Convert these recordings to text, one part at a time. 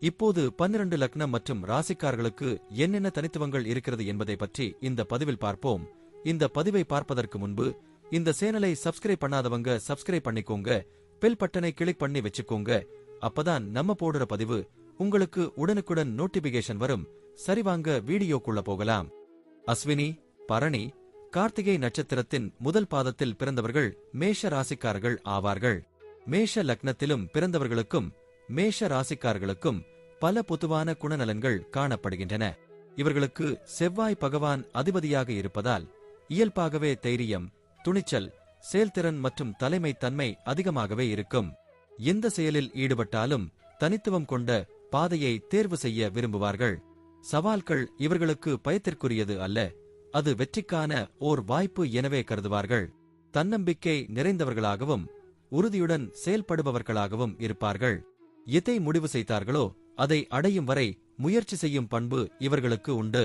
இப்போது பன்னிரண்டு லக்னம் மற்றும் ராசிக்காரர்களுக்கு என்னென்ன தனித்துவங்கள் இருக்கிறது என்பதை பற்றி இந்த பதிவில் பார்ப்போம். இந்த பதிவை பார்ப்பதற்கு முன்பு இந்த சேனலை சப்ஸ்கிரைப் பண்ணாதவங்க சப்ஸ்கிரைப் பண்ணிக்கோங்க. பெல் பட்டனை கிளிக் பண்ணி வச்சுக்கோங்க. அப்பதான் நம்ம போடுற பதிவு உங்களுக்கு உடனுக்குடன் நோட்டிபிகேஷன் வரும். சரிவாங்க வீடியோக்குள்ள போகலாம். அஸ்வினி பரணி கார்த்திகை நட்சத்திரத்தின் முதல் பாதத்தில் பிறந்தவர்கள் மேஷ ராசிக்காரர்கள் ஆவார்கள். மேஷ லக்னத்திலும் பிறந்தவர்களுக்கும் மேஷ ராசிக்காரர்களுக்கும் பல பொதுவான குணநலன்கள் காணப்படுகின்றன. இவர்களுக்கு செவ்வாய் பகவான் அதிபதியாக இருப்பதால் இயல்பாகவே தைரியம் துணிச்சல் செயல்திறன் மற்றும் தலைமை தன்மை அதிகமாகவே இருக்கும். எந்த செயலில் ஈடுபட்டாலும் தனித்துவம் கொண்ட பாதையை தேர்வு செய்ய விரும்புவார்கள். சவால்கள் இவர்களுக்கு பயத்திற்குரியது அல்ல அது வெற்றிக்கான ஓர் வாய்ப்பு எனவே கருதுவார்கள். தன்னம்பிக்கை நிறைந்தவர்களாகவும் உறுதியுடன் செயல்படுபவர்களாகவும் இருப்பார்கள். எதை முடிவு செய்தார்களோ அதை அடையும் வரை முயற்சி செய்யும் பண்பு இவர்களுக்கு உண்டு.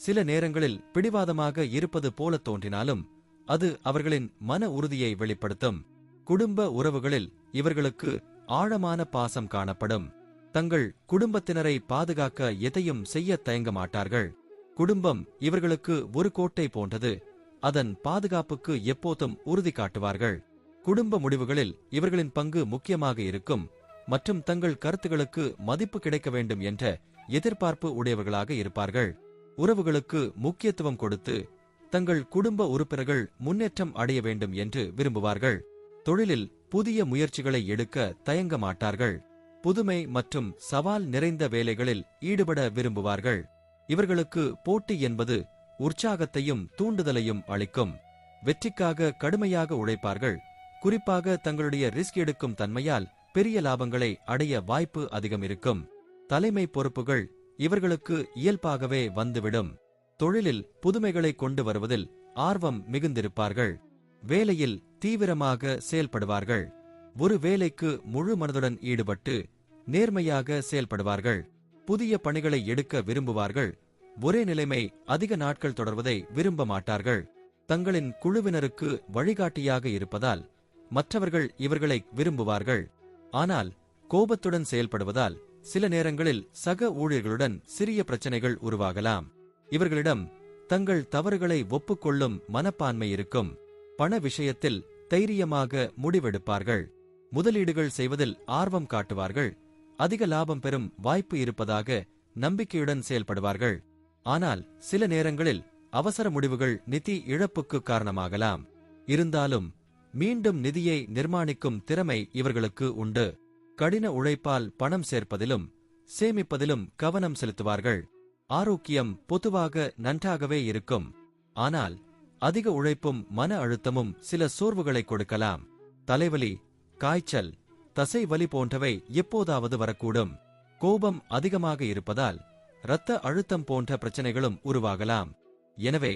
சில நேரங்களில் பிடிவாதமாக இருப்பது போல தோன்றினாலும் அது அவர்களின் மன உறுதியை வெளிப்படுத்தும். குடும்ப உறவுகளில் இவர்களுக்கு ஆழமான பாசம் காணப்படும். தங்கள் குடும்பத்தினரை பாதுகாக்க எதையும் செய்ய தயங்க மாட்டார்கள். குடும்பம் இவர்களுக்கு ஒரு கோட்டை போன்றது. அதன் பாதுகாப்புக்கு எப்போதும் உறுதி காட்டுவார்கள். குடும்ப முடிவுகளில் இவர்களின் பங்கு முக்கியமாக இருக்கும். மற்றும் தங்கள் கருத்துகளுக்கு மதிப்பு கிடைக்க வேண்டும் என்ற எதிர்பார்ப்பு உடையவர்களாக இருப்பார்கள். உறவுகளுக்கு முக்கியத்துவம் கொடுத்து தங்கள் குடும்ப உறுப்பினர்கள் முன்னேற்றம் அடைய வேண்டும் என்று விரும்புவார்கள். தொழிலில் புதிய முயற்சிகளை எடுக்க தயங்க மாட்டார்கள். புதுமை மற்றும் சவால் நிறைந்த வேலைகளில் ஈடுபட விரும்புவார்கள். இவர்களுக்கு போட்டி என்பது உற்சாகத்தையும் தூண்டுதலையும் அளிக்கும். வெற்றிக்காக கடுமையாக உழைப்பார்கள். குறிப்பாக தங்களுடைய ரிஸ்க் எடுக்கும் தன்மையால் பெரிய லாபங்களை அடைய வாய்ப்பு அதிகம் இருக்கும் தலைமை பொறுப்புகள் இவர்களுக்கு இயல்பாகவே வந்துவிடும். தொழிலில் புதுமைகளை கொண்டு வருவதில் ஆர்வம் மிகுந்திருப்பார்கள். வேலையில் தீவிரமாக செயல்படுவார்கள். ஒரு வேலைக்கு முழு மனதுடன் ஈடுபட்டு நேர்மையாக செயல்படுவார்கள். புதிய பணிகளை எடுக்க விரும்புவார்கள். ஒரே நிலைமை அதிக நாட்கள் தொடர்வதை விரும்ப மாட்டார்கள். தங்களின் குழுவினருக்கு வழிகாட்டியாக இருப்பதால் மற்றவர்கள் இவர்களை விரும்புவார்கள். ஆனால் கோபத்துடன் செயல்படுவதால் சில நேரங்களில் சக ஊழியர்களுடன் சிறிய பிரச்சனைகள் உருவாகலாம். இவர்களிடம் தங்கள் தவறுகளை ஒப்புக்கொள்ளும் மனப்பான்மை இருக்கும். பண விஷயத்தில் தைரியமாக முடிவெடுப்பார்கள். முதலீடுகள் செய்வதில் ஆர்வம் காட்டுவார்கள். அதிக லாபம் பெறும் வாய்ப்பு இருப்பதாக நம்பிக்கையுடன் செயல்படுவார்கள். ஆனால் சில நேரங்களில் அவசர முடிவுகள் நிதி இழப்புக்கு காரணமாகலாம். இருந்தாலும் மீண்டும் நிதியை நிர்மாணிக்கும் திறமை இவர்களுக்கு உண்டு. கடின உழைப்பால் பணம் சேர்ப்பதிலும் சேமிப்பதிலும் கவனம் செலுத்துவார்கள். ஆரோக்கியம் பொதுவாக நன்றாகவே இருக்கும். ஆனால் அதிக உழைப்பும் மன அழுத்தமும் சில சோர்வுகளை கொடுக்கலாம். தலைவலி காய்ச்சல் தசை வலி போன்றவை எப்போதாவது வரக்கூடும். கோபம் அதிகமாக இருப்பதால் இரத்த அழுத்தம் போன்ற பிரச்சனைகளும் உருவாகலாம். எனவே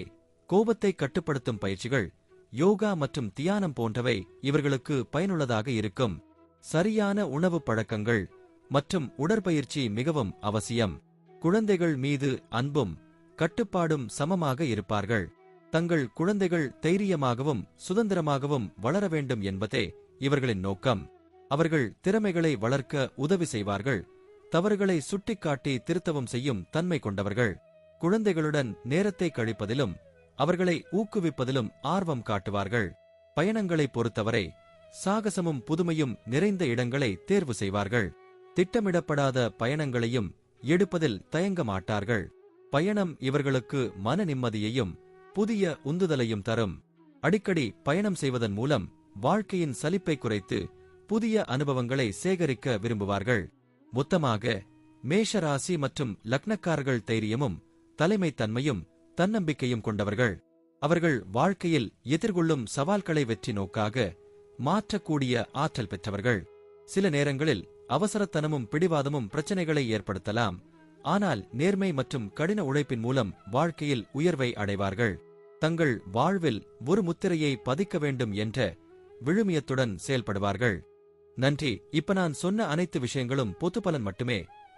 கோபத்தை கட்டுப்படுத்தும் பயிற்சிகள் யோகா மற்றும் தியானம் போன்றவை இவர்களுக்கு பயனுள்ளதாக இருக்கும். சரியான உணவு பழக்கங்கள் மற்றும் உடற்பயிற்சி மிகவும் அவசியம். குழந்தைகள் மீது அன்பும் கட்டுப்பாடும் சமமாக இருப்பார்கள். தங்கள் குழந்தைகள் தைரியமாகவும் சுதந்திரமாகவும் வளர வேண்டும் என்பதே இவர்களின் நோக்கம். அவர்கள் திறமைகளை வளர்க்க உதவி செய்வார்கள். தவறுகளை சுட்டிக்காட்டி திருத்தவும் செய்யும் தன்மை கொண்டவர்கள். குழந்தைகளுடன் நேரத்தை கழிப்பதிலும் அவர்களை ஊக்குவிப்பதிலும் ஆர்வம் காட்டுவார்கள். பயணங்களை பொறுத்தவரை சாகசமும் புதுமையும் நிறைந்த இடங்களை தேர்வு செய்வார்கள். திட்டமிடப்படாத பயணங்களையும் எடுப்பதில் தயங்க மாட்டார்கள். பயணம் இவர்களுக்கு மன நிம்மதியையும் புதிய உந்துதலையும் தரும். அடிக்கடி பயணம் செய்வதன் மூலம் வாழ்க்கையின் சலிப்பை குறைத்து புதிய அனுபவங்களை சேகரிக்க விரும்புவார்கள். மொத்தமாக மேஷராசி மற்றும் லக்னக்காரர்கள் தைரியமும் தலைமைத்தன்மையும் தன்னம்பிக்கையும் கொண்டவர்கள். அவர்கள் வாழ்க்கையில் எதிர்கொள்ளும் சவால்களை வெற்றி நோக்காக மாற்றக்கூடிய ஆற்றல் பெற்றவர்கள். சில நேரங்களில் அவசரத்தனமும் பிடிவாதமும் பிரச்சனைகளை ஏற்படுத்தலாம். ஆனால் நேர்மை மற்றும் கடின உழைப்பின் மூலம் வாழ்க்கையில் உயர்வை அடைவார்கள். தங்கள் வாழ்வில் ஒரு முத்திரையை பதிக்க வேண்டும் என்ற விழுமியத்துடன் செயல்படுவார்கள். நன்றி. இப்ப நான் சொன்ன அனைத்து விஷயங்களும் பொதுப்பலன் மட்டுமே.